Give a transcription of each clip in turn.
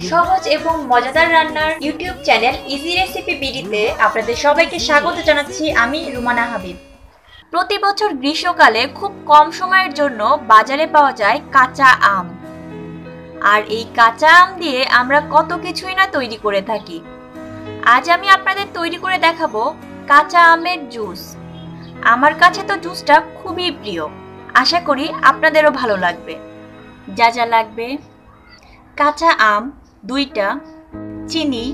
সহজ এবং মজাদার রান্নার ইউটিউব চ্যানেল ইজি রেসিপি বিডিতে আপনাদের সবাইকে স্বাগত জানাচ্ছি আমি রুমানা হাবিব। প্রতি বছর গ্রীষ্মকালে খুব কম সময়ের জন্য বাজারে পাওয়া যায় কাঁচা আম। আর এই কাঁচা আম দিয়ে আমরা কত কিছুই না তৈরি করে থাকি। আজ আমি আপনাদের তৈরি করে দেখাবো কাঁচা আমের জুস। আমার কাছে তো জুসটা খুবই প্রিয়। আশা করি আপনাদেরও ভালো লাগবে। যা যা লাগবে। কাঁচা আম দুইটা চিনি,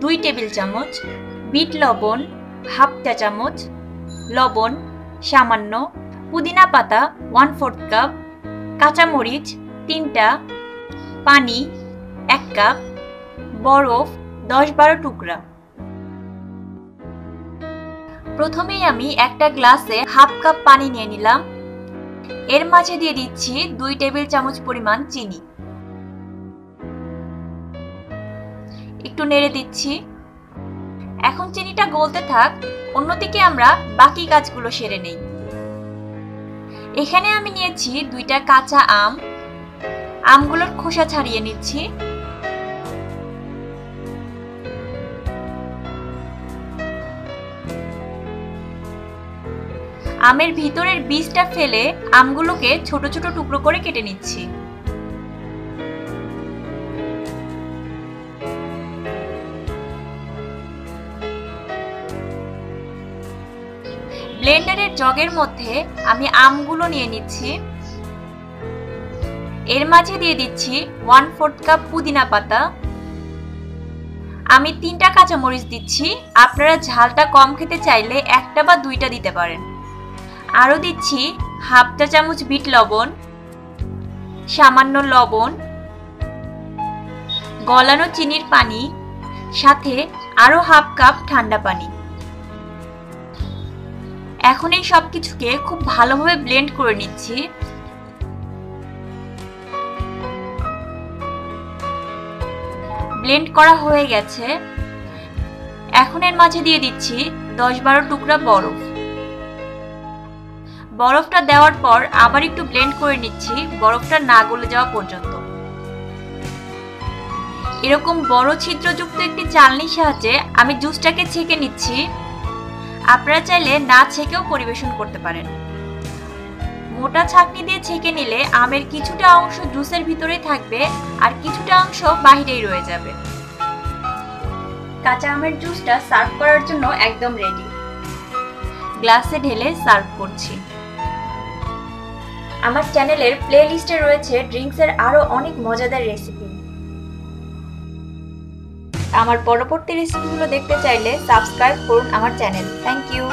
দুই টেবিল চামচ, বিট লবণ, হাফ চা চামচ, লবণ, সামান্য, পুদিনা পাতা ওয়ান ফোর্থ কাপ কাঁচামরিচ, তিনটা, পানি, এক কাপ বরফ, দশ বারো টুকরা। প্রথমেই আমি একটা গ্লাসে হাফ কাপ পানি নিয়ে নিলাম। এর মাঝে দিয়ে দিচ্ছি দুই টেবিল চামচ পরিমাণ চিনি। একটু নেড়ে দিচ্ছি। এখন চিনিটা গলতে থাক, অন্যদিকে আমরা বাকি কাজগুলো সেরে নেই। এখানে আমি নিয়েছি দুইটা কাঁচা আম। আমগুলোর খোসা ছাড়িয়ে নিচ্ছি। আমের ভিতরের বীজটা ফেলে আমগুলোকে ছোট ছোট টুকরো করে কেটে নিচ্ছি। ব্লেন্ডারের জগের মধ্যে আমি আমগুলো নিয়ে নিচ্ছি। এর মাঝে দিয়ে দিচ্ছি ওয়ান ফোর্থ কাপ পুদিনা পাতা। আমি তিনটা কাঁচামরিচ দিচ্ছি। আপনারা ঝালটা কম খেতে চাইলে একটা বা দুইটা দিতে পারেন। আরও দিচ্ছি হাফ চা চামচ বিট লবণ, সামান্য লবণ, গলানো চিনির পানি, সাথে আরও হাফ কাপ ঠান্ডা পানি। এখন এই সব কিছুকে খুব ভালোভাবে ব্লেন্ড করে নিচ্ছি। ব্লেন্ড করা হয়ে গেছে। এখন এর মাঝে দিয়ে দিচ্ছি দশ বারো টুকরা বরফ। বরফটা দেওয়ার পর আবার একটু ব্লেন্ড করে নিচ্ছি, বরফটা না গলে যাওয়া পর্যন্ত। এরকম বড় ছিদ্রযুক্ত একটি চালনির সাহায্যে আমি জুসটাকে ছেঁকে নিচ্ছি। আপনারা চাইলে না ছেঁকেও পরিবেশন করতে পারেন। মোটা ছাকনি দিয়ে ছেঁকে নিলে আমের কিছুটা অংশ জুসের ভিতরেই থাকবে আর কিছুটা অংশ বাহিরেই রয়ে যাবে। কাঁচা আমের জুসটা সার্ভ করার জন্য একদম রেডি গ্লাসে ঢেলে সার্ভ করছি। আমার চ্যানেলের প্লে লিস্টে রয়েছে ড্রিঙ্কসের আরও অনেক মজাদার রেসিপি আমার পরবর্তী রেসিপিগুলো দেখতে চাইলে সাবস্ক্রাইব করুন আমার চ্যানেল থ্যাংক ইউ